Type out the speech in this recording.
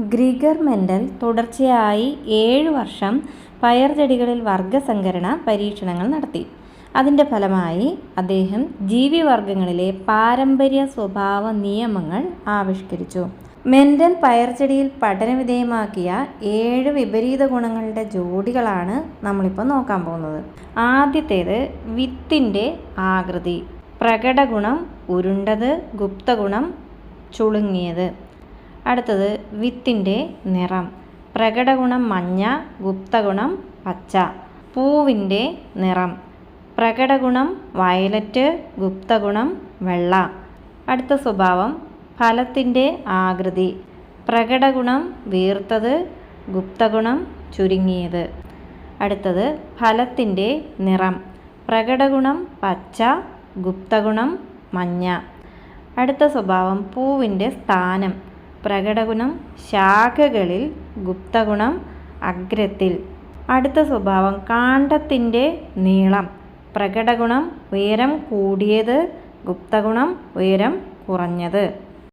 Gregor Mendel തുടർച്ചയായി ഏഴ് വർഷം പയർ ചെടികളിൽ വർഗസംഘരണ പരീക്ഷണങ്ങൾ നടത്തി. അതിന്റെ ഫലമായി അദ്ദേഹം ജീവിവർഗങ്ങളിലെ പാരമ്പര്യ സ്വഭാവ നിയമങ്ങൾ ആവിഷ്കരിച്ചു. മെൻഡൽ പയർചെടിയിൽ പഠനവിധേയമാക്കിയ ഏഴ് വിപരീത ഗുണങ്ങളുടെ ജോഡികളാണ് നമ്മളിപ്പോൾ നോക്കാൻ പോകുന്നത്. ആദ്യത്തേത് വിത്തിന്റെ ആകൃതി. പ്രകടഗുണം ഉരുണ്ടത് ഗുപ്തഗുണം ചുളുങ്ങിയത്. അടുത്തത് വിത്തിന്റെ നിറം. പ്രകടഗുണം മഞ്ഞ ഗുപ്തഗുണം പച്ച. പൂവിന്റെ നിറം. പ്രകടഗുണം വയലറ്റ് ഗുപ്തഗുണം വെള്ള. അടുത്ത സ്വഭാവം ഫലത്തിന്റെ ആകൃതി. പ്രകടഗുണം വീർത്തത് ഗുപ്തഗുണം ചുരുങ്ങിയത്. അടുത്തത് ഫലത്തിന്റെ നിറം. പ്രകടഗുണം പച്ച ഗുപ്തഗുണം മഞ്ഞ. അടുത്ത സ്വഭാവം പൂവിന്റെ സ്ഥാനം. പ്രകടഗുണം ശാഖകളിൽ ഗുപ്തഗുണം അഗ്രത്തിൽ. അടുത്ത സ്വഭാവം കാണ്ഡത്തിന്റെ നീളം. പ്രകടഗുണം ഉയരം കൂടിയത് ഗുപ്തഗുണം ഉയരം കുറഞ്ഞത്.